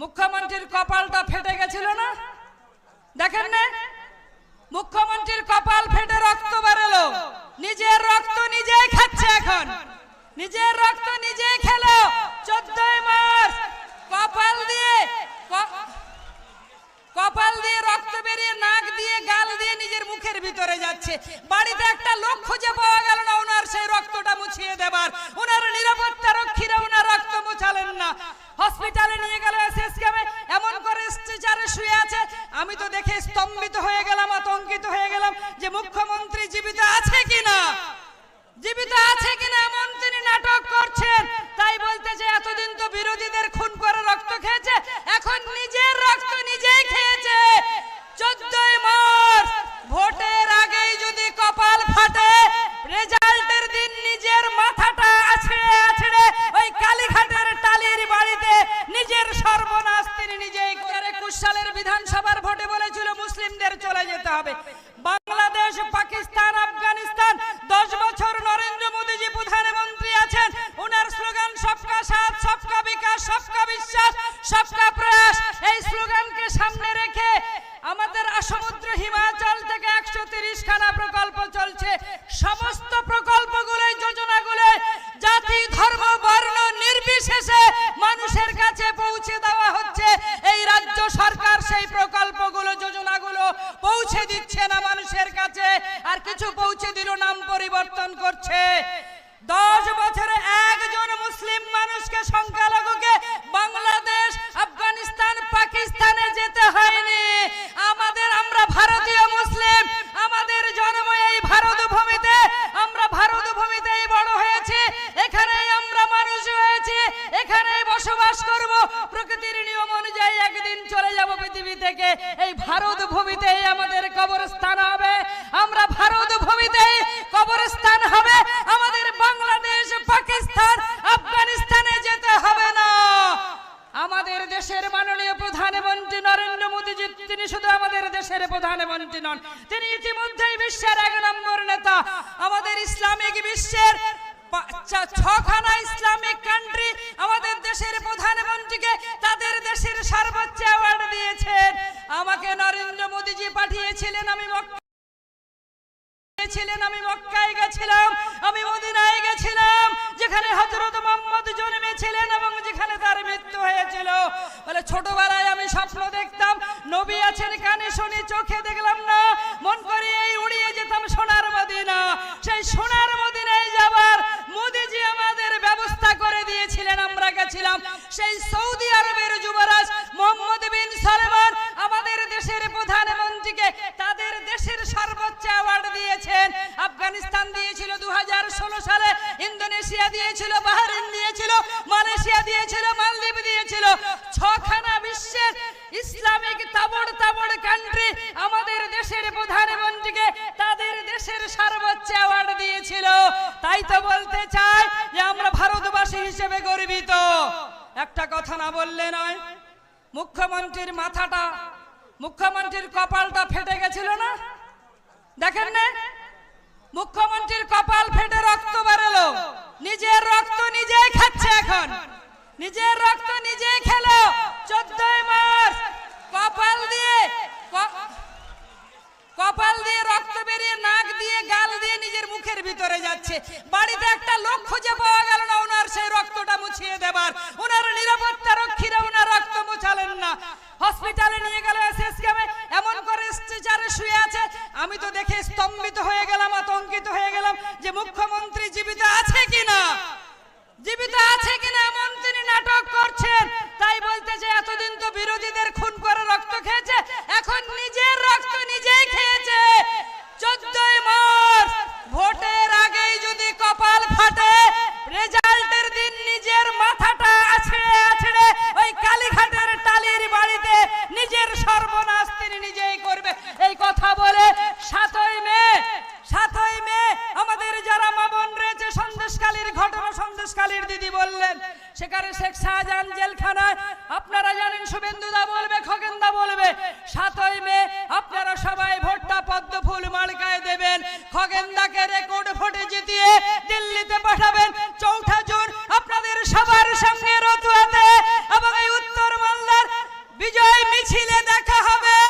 মুখ্যমন্ত্রীর কপালটা ফেটে গেছিল না? দেখেন না? মুখ্যমন্ত্রীর কপাল ফেটে রক্ত বেরোলো। নিজের রক্ত নিজেই খাচ্ছে এখন। নিজের রক্ত নিজেই খেলো। চোদ্দই মাস কপাল দিয়ে কপাল দিয়ে রক্ত বেরিয়ে নাক দিয়ে গাল দিয়ে নিজের মুখের ভিতরে যাচ্ছে। বাড়িতে একটা লোক খুঁজে পাওয়া গেল না ওনার সেই রক্তটা মুছিয়ে দেবার। ওনার নিরাপত্তা রক্ষীরা ওনার রক্ত মুছালেন না। হসপিটালে নিয়ে গেল এসএস ক্যামে এমন করে স্ট্রেচারে শুয়ে আছে। আমি তো দেখে স্তম্ভিত হয়ে গেলাম, আতঙ্কিত হয়ে গেলাম যে মুখ্যমন্ত্রী জীবিত আছে কিনা? জীবিত আছে সালের বিধানসভার ভোটে বলেছিল মুসলিমদের চলে যেতে হবে। বাংলাদেশ, পাকিস্তান, আফগানিস্তান, দশ বছর নরেন্দ্র মোদীজি প্রধানমন্ত্রী আছেন। ওনার স্লোগান, সবকা সাথ, সবকা বিকাশ, সবকা বিশ্বাস, সবকা প্রয়াস। এই স্লোগানকে সামনে রেখে আমাদের সমুদ্র হিমাচল থেকে একশো তিরিশ খানা প্রকল্প চলছে। সমস্ত প্রকল্পগুলো যোজনাগুলো জাতি, ধর্ম, বর্ণ, নির্বিশেষে মানুষের কাছে পৌঁছে দেওয়া সরকার সেই প্রকল্পগুলো, যোজনাগুলো পৌঁছে দিচ্ছে না মানুষের কাছে, আর কিছু পৌঁছে দিল, নাম পরিবর্তন করছে। দশ বছরে একজন মুসলিম মানুষকে, সংখ্যালঘুকে বাংলাদেশ ভারত ভূমিতেই আমাদের কবরস্থান হবে। আমরা ভারত ভূমিতেই কবরস্থান হবে। আমাদের বাংলাদেশ, পাকিস্তান, আফগানিস্তানে যেতে হবে না। আমাদের দেশের মাননীয় প্রধানমন্ত্রী নরেন্দ্র মোদীজি, তিনি শুধু আমাদের দেশের প্রধানমন্ত্রী নন, তিনি ইতিমধ্যেই বিশ্বের এক নম্বর নেতা। আমাদের ইসলামিক বিশ্বের ছখানা ইসলামিক কান্ট্রি আমাদের দেশের প্রধানমন্ত্রীকে তাদের দেশের সর্বোচ্চ অ্যাওয়ার্ড আমাকে নরেন্দ্র মোদীজি পাঠিয়েছিলেন, আমি ছিলেন আমি মক্কায় গেছিলাম, আমি মদিনায় গেছিলাম, যেখানে হজরত মোহাম্মদ জন্মেছিলেন এবং যেখানে তার মৃত্যু হয়েছিল। বলে, ছোটবেলায় আমি স্বপ্ন দেখতাম, নবী আছেন কানে শুনি ইন্দোনেশিয়া দিয়েছিল বাহরিন দিয়েছিল, মালয়েশিয়া দিয়েছিল, মালদ্বীপ দিয়েছিল। ছখানা বিশ্বের ইসলামিক তাবড় তাবড় কান্ট্রি আমাদের দেশের প্রধানমন্ত্রীকে তাদের দেশের সর্বোচ্চ অ্যাওয়ার্ড দিয়েছিল। তাই তো বলতে চাই যে আমরা ভারতবাসী হিসেবে গর্বিত। একটা কথা না বললে নয়, মুখ্যমন্ত্রীর মাথাটা, মুখ্যমন্ত্রীর কপালটা ফেটে গেছিল না? দেখেন না? মুখ্যমন্ত্রীর কপাল ফেটে রক্ত বেরোলো নিজের রক্ত নিজেই খাচ্ছে এখন নিজের রক্ত নিজেই খেলো চোদ্দই মাস কপাল দিয়ে ক- কপাল দিয়ে রক্ত বেরিয়ে নাক দিয়ে গাল দিয়ে নিজের মুখের ভিতরে যাচ্ছে। বাড়িতে একটা লোক খুঁজে পাওয়া গেল না, ওনার সেই রক্তটা মুছিয়ে দেবার। ওনার নিরাপত্তা রক্ষীরা ওনার রক্ত মুছালেন না। হসপিটালে নিয়ে গেল এসএস ক্যামে, এমন করে স্ট্রেচারে শুয়ে আছে। আমি তো দেখে স্তম্ভিত হয়ে গেলাম, আতঙ্কিত হয়ে গেলাম যে মুখ্যমন্ত্রী জীবিত আছে কিনা? জীবিত আছে কিনা এমন তিনি নাটক করছেন। তাই বলতে যে এতদিন আপনারা জানেন শুভেন্দু দা বলবে, খগেন দা বলবে, সাতই মে আপনারা সবাই ভোটটা পদ্ম ফুল মার্কায় দেবেন। খগেন্দাকে রেকর্ড ভোটে জিতিয়ে